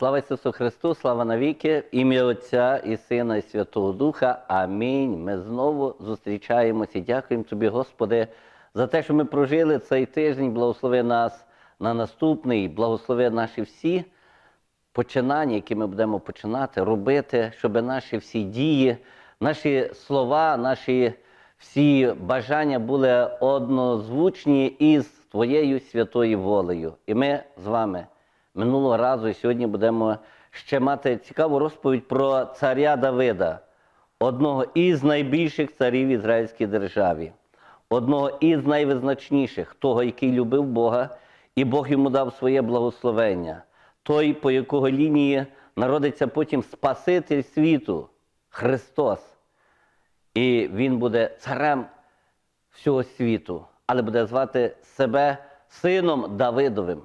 Слава Ісусу Христу, слава навіки, ім'я Отця і Сина, і Святого Духа. Амінь. Ми знову зустрічаємося і дякуємо Тобі, Господи, за те, що ми прожили цей тиждень. Благослови нас на наступний, благослови наші всі починання, які ми будемо починати робити, щоб наші всі дії, наші слова, наші всі бажання були однозвучні із Твоєю святою волею. І ми з вами минулого разу і сьогодні будемо ще мати цікаву розповідь про царя Давида, одного із найбільших царів в Ізраїльській державі, одного із найвизначніших, того, який любив Бога, і Бог йому дав своє благословення, той, по якого лінії народиться потім Спаситель світу, Христос. І він буде царем всього світу, але буде звати себе сином Давидовим.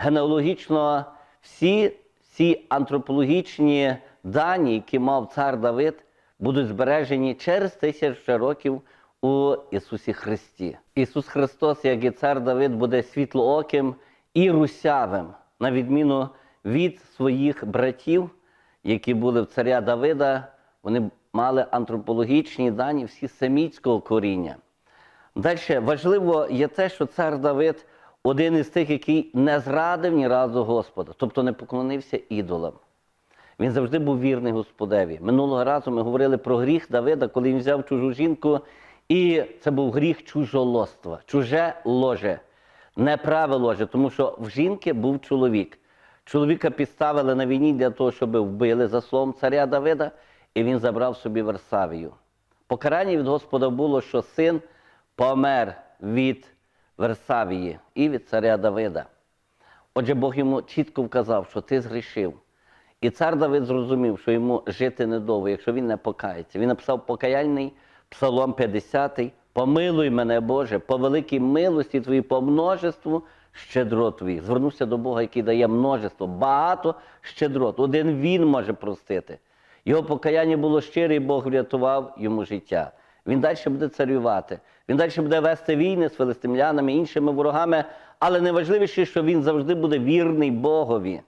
Генеалогічно всі ці антропологічні дані, які мав цар Давид, будуть збережені через тисячу років у Ісусі Христі. Ісус Христос, як і цар Давид, буде світлооким і русявим, на відміну від своїх братів, які були в царя Давида, вони мали антропологічні дані всі семітського коріння. Далі важливо є те, що цар Давид один із тих, який не зрадив ні разу Господа, тобто не поклонився ідолам. Він завжди був вірний Господеві. Минулого разу ми говорили про гріх Давида, коли він взяв чужу жінку, і це був гріх чужолоства, чуже ложе, неправе ложе, тому що в жінки був чоловік. Чоловіка підставили на війні для того, щоб вбили за словом царя Давида, і він забрав собі Версавію. Покарання від Господа було, що син помер від Версавії і від царя Давида. Отже, Бог йому чітко вказав, що ти згрішив. І цар Давид зрозумів, що йому жити недовго, якщо він не покається. Він написав покаяльний псалом 50, помилуй мене, Боже, по великій милості Твоїй, по множеству щедрот Твоїх. Звернувся до Бога, який дає множество, багато щедрот. Один він може простити. Його покаяння було щире, і Бог врятував йому життя. Він далі буде царювати. Він далі буде вести війни з филистимлянами, іншими ворогами, але найважливіше, що він завжди буде вірний Богові.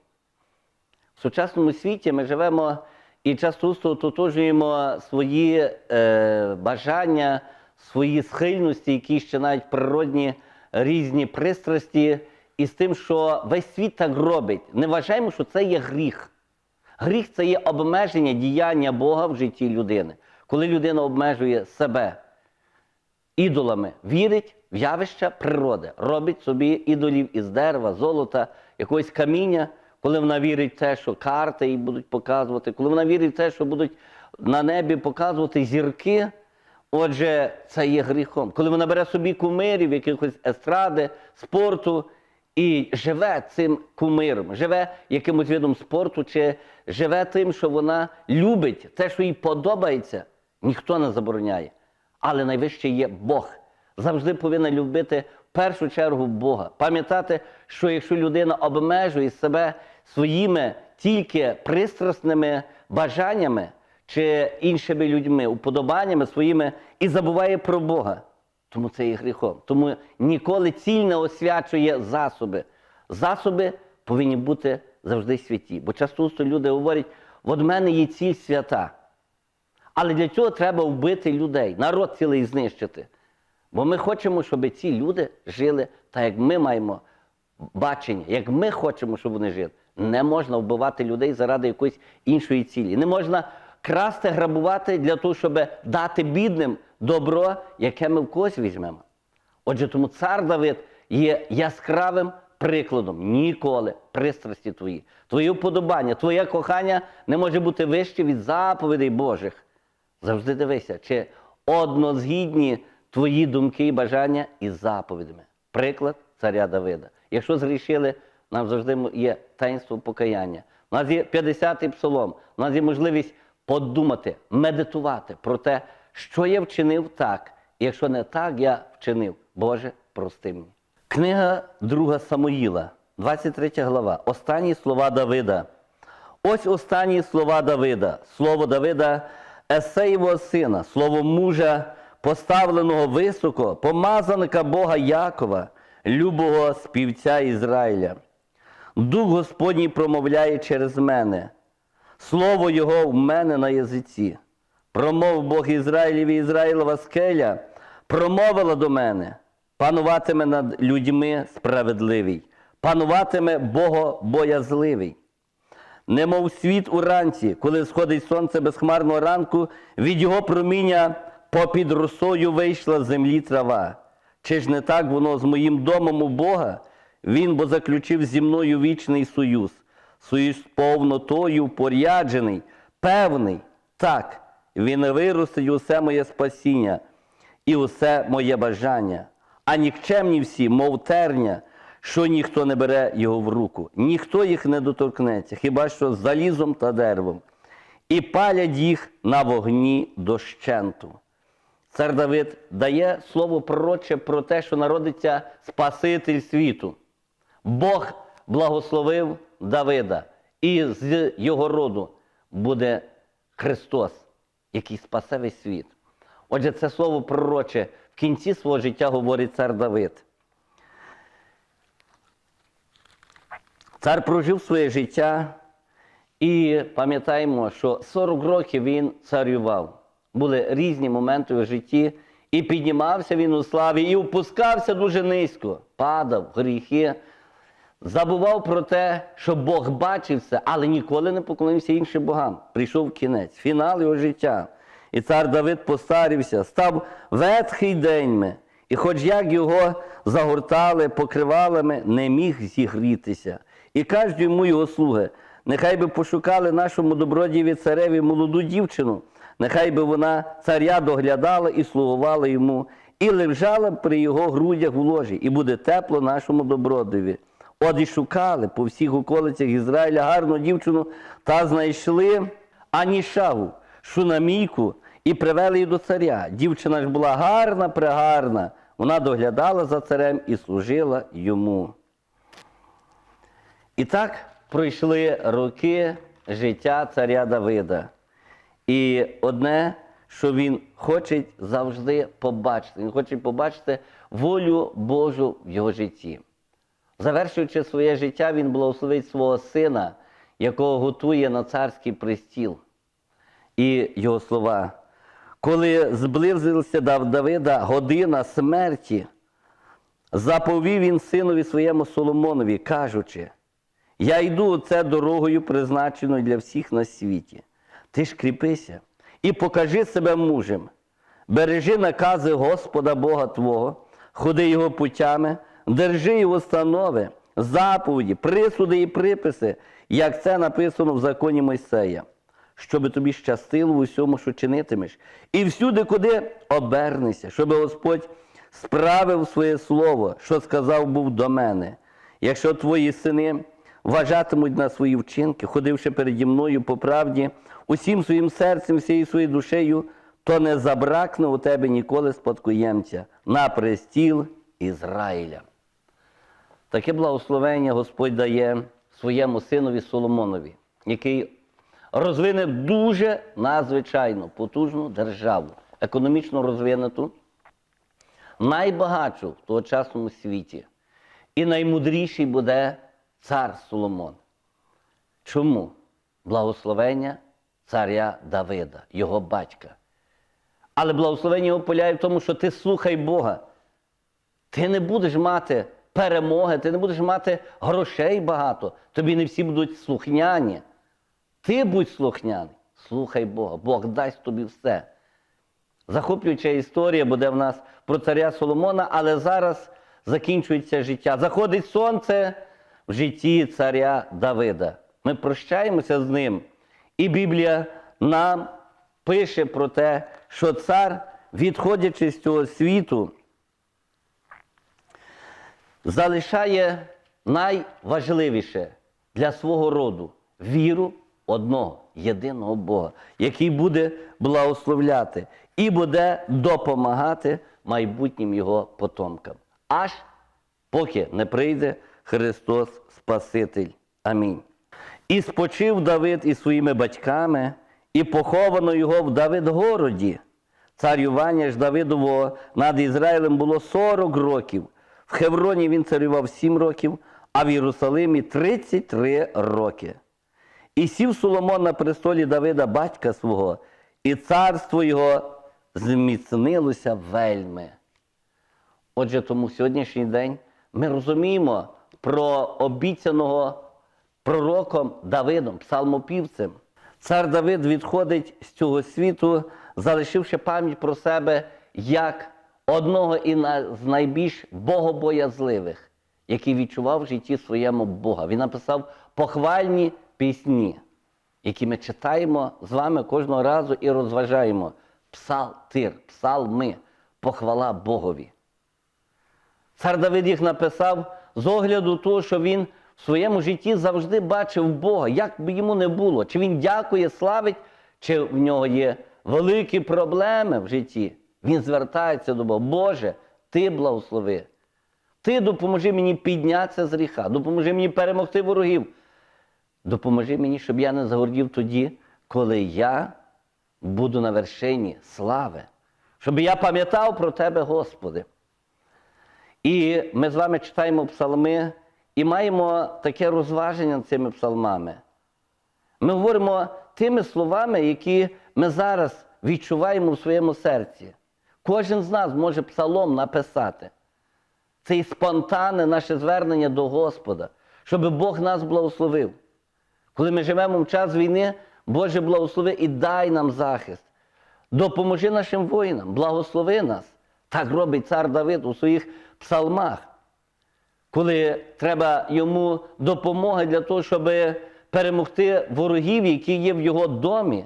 В сучасному світі ми живемо і часто ототожуємо свої е, бажання, свої схильності, які ще навіть природні різні пристрасті, із тим, що весь світ так робить. Не вважаємо, що це є гріх. Гріх це є обмеження діяння Бога в житті людини. Коли людина обмежує себе ідолами, вірить в явища природи, робить собі ідолів із дерева, золота, якогось каміння, коли вона вірить в те, що карти їй будуть показувати, коли вона вірить в те, що будуть на небі показувати зірки, отже, це є гріхом. Коли вона бере собі кумирів, якихось естради, спорту і живе цим кумиром, живе якимось видом спорту, чи живе тим, що вона любить, те, що їй подобається, ніхто не забороняє. Але найвище є Бог. Завжди повинна любити в першу чергу Бога. Пам'ятати, що якщо людина обмежує себе своїми тільки пристрасними бажаннями чи іншими людьми, уподобаннями своїми і забуває про Бога, тому це є гріхом. Тому ніколи ціль не освячує засоби. Засоби повинні бути завжди святі. Бо часто люди говорять, от в мене є ціль свята. Але для цього треба вбити людей, народ цілий знищити. Бо ми хочемо, щоб ці люди жили так, як ми маємо бачення, як ми хочемо, щоб вони жили. Не можна вбивати людей заради якоїсь іншої цілі. Не можна красти, грабувати для того, щоб дати бідним добро, яке ми в когось візьмемо. Отже, тому цар Давид є яскравим прикладом. Ніколи пристрасті твої, твої вподобання, твоє кохання не може бути вище від заповідей Божих. Завжди дивися, чи однозгідні твої думки і бажання із заповідями. Приклад царя Давида. Якщо згрішили, нам завжди є таїнство покаяння. У нас є 50-й псалом, у нас є можливість подумати, медитувати про те, що я вчинив так, якщо не так, я вчинив. Боже, прости мені. Книга 2 Самуїла, 23 глава. Останні слова Давида. Ось останні слова Давида. Слово Давида Есеєвого сина, слово мужа, поставленого високо, помазаника Бога Якова, любого співця Ізраїля. Дух Господній промовляє через мене. Слово Його в мене на язиці. Промов Бог Ізраїлів і Ізраїлова скеля, промовила до мене, пануватиме над людьми справедливий, пануватиме Богобоязливий. Немов світ уранці, коли сходить сонце безхмарного ранку, від його проміння попід росою вийшла з землі трава. Чи ж не так воно з моїм домом у Бога? Він бо заключив зі мною вічний союз, союз повнотою поряджений, певний. Так, він виростить усе моє спасіння і усе моє бажання. А нікчемні всі, мов терня, що ніхто не бере його в руку, ніхто їх не доторкнеться, хіба що залізом та деревом, і палять їх на вогні дощенту. Цар Давид дає слово пророче про те, що народиться Спаситель світу. Бог благословив Давида, і з його роду буде Христос, який спасе весь світ. Отже, це слово пророче в кінці свого життя говорить цар Давид. Цар прожив своє життя і пам'ятаємо, що 40 років він царював. Були різні моменти в житті, і піднімався він у славі, і опускався дуже низько, падав, гріхи, забував про те, що Бог бачив це, але ніколи не поклонився іншим богам. Прийшов кінець, фінал його життя. І цар Давид постарився, став ветхий деньми, і хоч як його загортали покривалами, не міг зігрітися. І кажуть йому його слуги, нехай би пошукали нашому добродієві цареві молоду дівчину, нехай би вона царя доглядала і слугувала йому, і лежала при його грудях в ложі, і буде тепло нашому добродиві. От і шукали по всіх околицях Ізраїля гарну дівчину та знайшли Анішаву, шунамійку, і привели її до царя. Дівчина ж була гарна, прегарна. Вона доглядала за царем і служила йому. І так пройшли роки життя царя Давида. І одне, що він хоче завжди побачити, він хоче побачити волю Божу в його житті. Завершуючи своє життя, він благословить свого сина, якого готує на царський престіл. І його слова. Коли зблизилася до Давида година смерті, заповів він синові своєму Соломонові, кажучи, я йду оце дорогою, призначеною для всіх на світі. Ти ж кріпися і покажи себе мужем. Бережи накази Господа Бога Твого, ходи Його путями, держи Його станови, заповіді, присуди і приписи, як це написано в законі Мойсея, щоби тобі щастило в усьому, що чинитимеш, і всюди, куди обернешся, щоби Господь справив своє слово, що сказав був до мене. Якщо твої сини вважатимуть на свої вчинки, ходивши переді мною по правді, усім своїм серцем, всією своєю душею, то не забракне у тебе ніколи спадкоємця на престіл Ізраїля. Таке благословення Господь дає своєму синові Соломонові, який розвине дуже надзвичайно потужну державу, економічно розвинуту, найбагатшу в тогочасному світі. І наймудріший буде цар Соломон. Чому? Благословення царя Давида, його батька. Але благословення його поляє в тому, що ти слухай Бога. Ти не будеш мати перемоги, ти не будеш мати грошей багато. Тобі не всі будуть слухняні. Ти будь слухняний, слухай Бога, Бог дасть тобі все. Захоплююча історія буде в нас про царя Соломона, але зараз закінчується життя. Заходить сонце в житті царя Давида. Ми прощаємося з ним. І Біблія нам пише про те, що цар, відходячи з цього світу, залишає найважливіше для свого роду віру одного єдиного Бога, який буде благословляти і буде допомагати майбутнім його потомкам. Аж поки не прийде Христос Спаситель. Амінь. І спочив Давид із своїми батьками, і поховано його в Давидгороді. Царювання ж Давидового над Ізраїлем було 40 років. В Хевроні він царював 7 років, а в Єрусалимі 33 роки. І сів Соломон на престолі Давида, батька свого, і царство його зміцнилося вельми. Отже, тому сьогоднішній день ми розуміємо про обіцяного пророком Давидом, псалмопівцем. Цар Давид відходить з цього світу, залишивши пам'ять про себе як одного з найбільш богобоязливих, який відчував в житті своєму Бога. Він написав похвальні пісні, які ми читаємо з вами кожного разу і розважаємо. Псалтир, псалми, похвала Богові. Цар Давид їх написав з огляду того, що він в своєму житті завжди бачив Бога, як би йому не було, чи він дякує, славить, чи в нього є великі проблеми в житті. Він звертається до Бога. Боже, ти благослови. Ти допоможи мені піднятися з гріха, допоможи мені перемогти ворогів. Допоможи мені, щоб я не загордів тоді, коли я буду на вершині слави, щоб я пам'ятав про Тебе, Господи. І ми з вами читаємо псалми і маємо таке розваження цими псалмами. Ми говоримо тими словами, які ми зараз відчуваємо в своєму серці. Кожен з нас може псалом написати. Це і спонтанне наше звернення до Господа, щоб Бог нас благословив. Коли ми живемо в час війни, Боже благослови і дай нам захист. Допоможи нашим воїнам, благослови нас. Так робить цар Давид у своїх псалмах, коли треба йому допомоги для того, щоб перемогти ворогів, які є в його домі,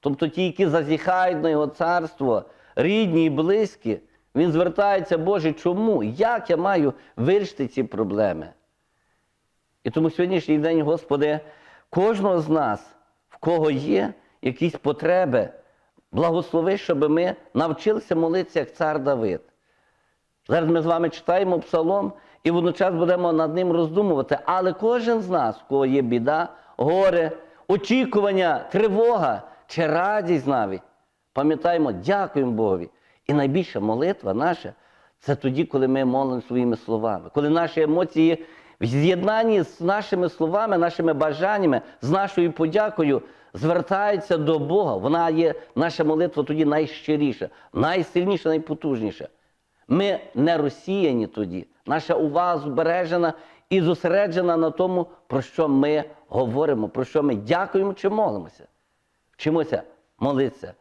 тобто ті, які зазіхають на його царство, рідні і близькі. Він звертається, Боже, чому? Як я маю вирішити ці проблеми? І тому сьогоднішній день, Господи, кожного з нас, в кого є якісь потреби, благослови, щоб ми навчилися молитися, як цар Давид. Зараз ми з вами читаємо псалом і водночас будемо над ним роздумувати. Але кожен з нас, в кого є біда, горе, очікування, тривога чи радість навіть, пам'ятаємо, дякуємо Богові. І найбільша молитва наша це тоді, коли ми молимо своїми словами, коли наші емоції в з'єднанні з нашими словами, нашими бажаннями, з нашою подякою звертаються до Бога. Вона є наша молитва тоді найщиріша, найсильніша, найпотужніша. Ми не розсіяні тоді. Наша увага збережена і зосереджена на тому, про що ми говоримо, про що ми дякуємо чи молимося. Вчимося молитися,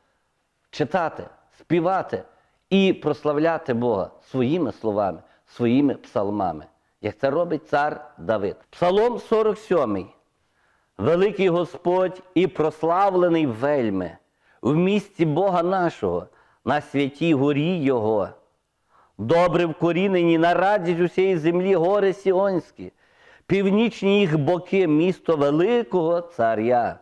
читати, співати і прославляти Бога своїми словами, своїми псалмами, як це робить цар Давид. Псалом 47. Великий Господь і прославлений вельми в місті Бога нашого, на святій горі Його. Добре вкорінені на радість усієї землі гори Сіонські, північні їх боки, місто великого царя.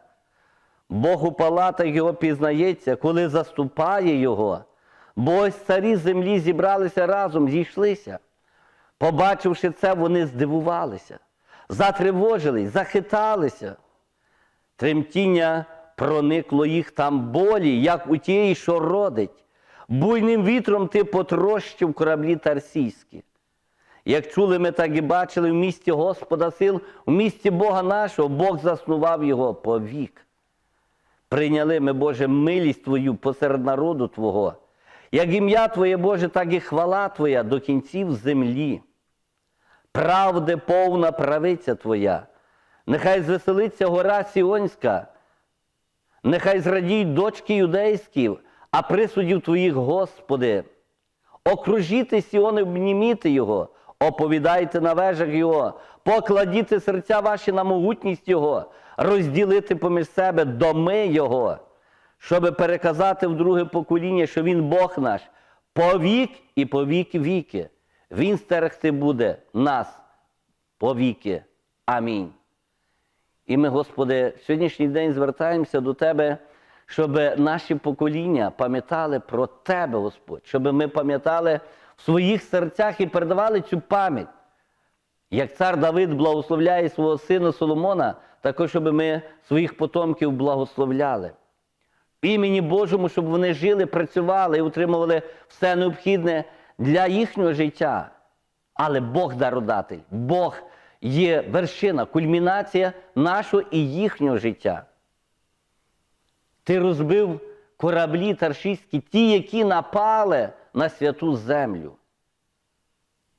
Бог у палатах його пізнається, коли заступає його. Бо ось царі землі зібралися разом, зійшлися. Побачивши це, вони здивувалися, затривожились, захиталися. Тремтіння проникло їх там болі, як у тієї, що родить. Буйним вітром ти потрощив кораблі тарсійські. Як чули ми, так і бачили в місті Господа сил, в місті Бога нашого, Бог заснував його повік. Прийняли ми, Боже, милість Твою посеред народу Твого, як ім'я Твоє, Боже, так і хвала Твоя до кінців землі. Правди повна правиця Твоя, нехай звеселиться гора Сіонська, нехай зрадіють дочки юдейські, а присудів Твоїх, Господи. Окружіте Сіон, і обніміте Його, оповідайте на вежах Його, покладіте серця ваші на могутність Його, розділити поміж себе доми Його, щоб переказати в друге покоління, що Він Бог наш, повік і повік віки. Він стерегти буде нас повіки. Амінь. І ми, Господи, в сьогоднішній день звертаємося до Тебе, щоб наші покоління пам'ятали про Тебе, Господь, щоб ми пам'ятали в своїх серцях і передавали цю пам'ять. Як цар Давид благословляє свого сина Соломона, також, щоб ми своїх потомків благословляли. Імені Божому, щоб вони жили, працювали і отримували все необхідне для їхнього життя. Але Бог дародатель, Бог є вершина, кульмінація нашого і їхнього життя. Ти розбив кораблі таршистські, ті, які напали на святу землю.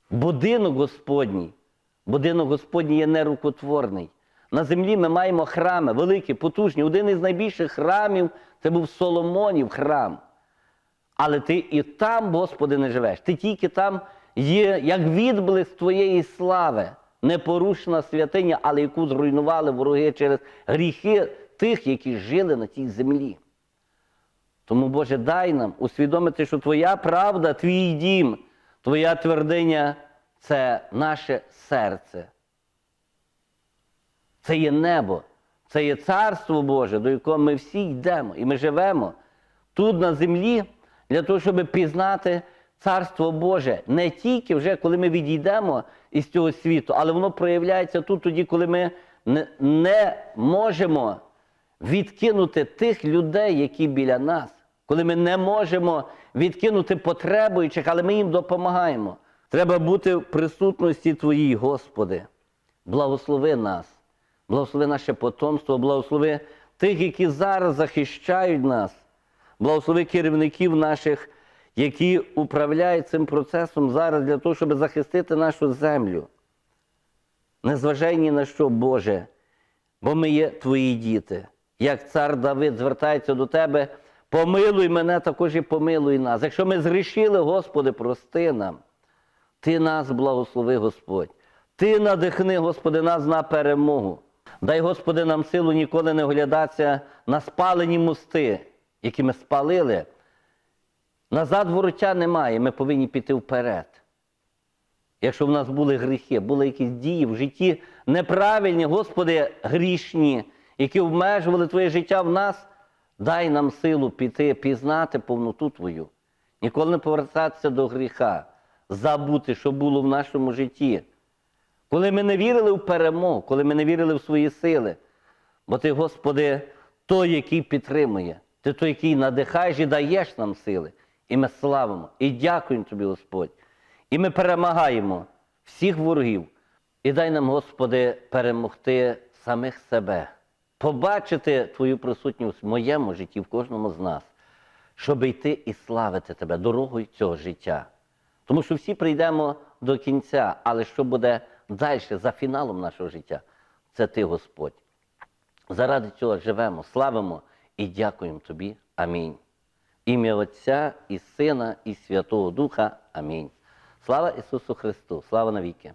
Будинок Господній, будинок Господній є нерукотворний. На землі ми маємо храми великі, потужні. Один із найбільших храмів це був Соломонів храм. Але ти і там, Господи, не живеш. Ти тільки там є як відблиск твоєї слави, непорушна святиня, але яку зруйнували вороги через гріхи тих, які жили на тій землі. Тому, Боже, дай нам усвідомити, що Твоя правда, твій дім, Твоя твердиня це наше серце. Це є небо, це є царство Боже, до якого ми всі йдемо. І ми живемо тут на землі для того, щоб пізнати царство Боже. Не тільки вже коли ми відійдемо із цього світу, але воно проявляється тут тоді, коли ми не, не можемо відкинути тих людей, які біля нас. Коли ми не можемо відкинути потребуючих, але ми їм допомагаємо. Треба бути в присутності Твоїй, Господи. Благослови нас, благослови наше потомство, благослови тих, які зараз захищають нас, благослови керівників наших, які управляють цим процесом зараз для того, щоб захистити нашу землю. Не зважай ні на що, Боже, бо ми є твої діти. Як цар Давид звертається до тебе, помилуй мене, також і помилуй нас. Якщо ми згрішили, Господи, прости нам. Ти нас благослови, Господь. Ти надихни, Господи, нас на перемогу. Дай, Господи, нам силу ніколи не оглядатися на спалені мости, які ми спалили. Назад вороття немає, ми повинні піти вперед. Якщо в нас були гріхи, були якісь дії в житті неправильні, Господи, грішні, які обмежували Твоє життя в нас, дай нам силу піти, пізнати повноту Твою. Ніколи не повертатися до гріха, забути, що було в нашому житті. Коли ми не вірили в перемогу, коли ми не вірили в свої сили. Бо Ти, Господи, той, який підтримує, Ти той, який надихаєш і даєш нам сили. І ми славимо, і дякуємо Тобі, Господь. І ми перемагаємо всіх ворогів. І дай нам, Господи, перемогти самих себе, побачити Твою присутність в моєму житті, в кожному з нас, щоб йти і славити Тебе дорогою цього життя. Тому що всі прийдемо до кінця, але що буде далі, за фіналом нашого життя, це Ти, Господь. Заради цього живемо, славимо і дякуємо Тобі. Амінь. Ім'я Отця і Сина, і Святого Духа. Амінь. Слава Ісусу Христу! Слава навіки!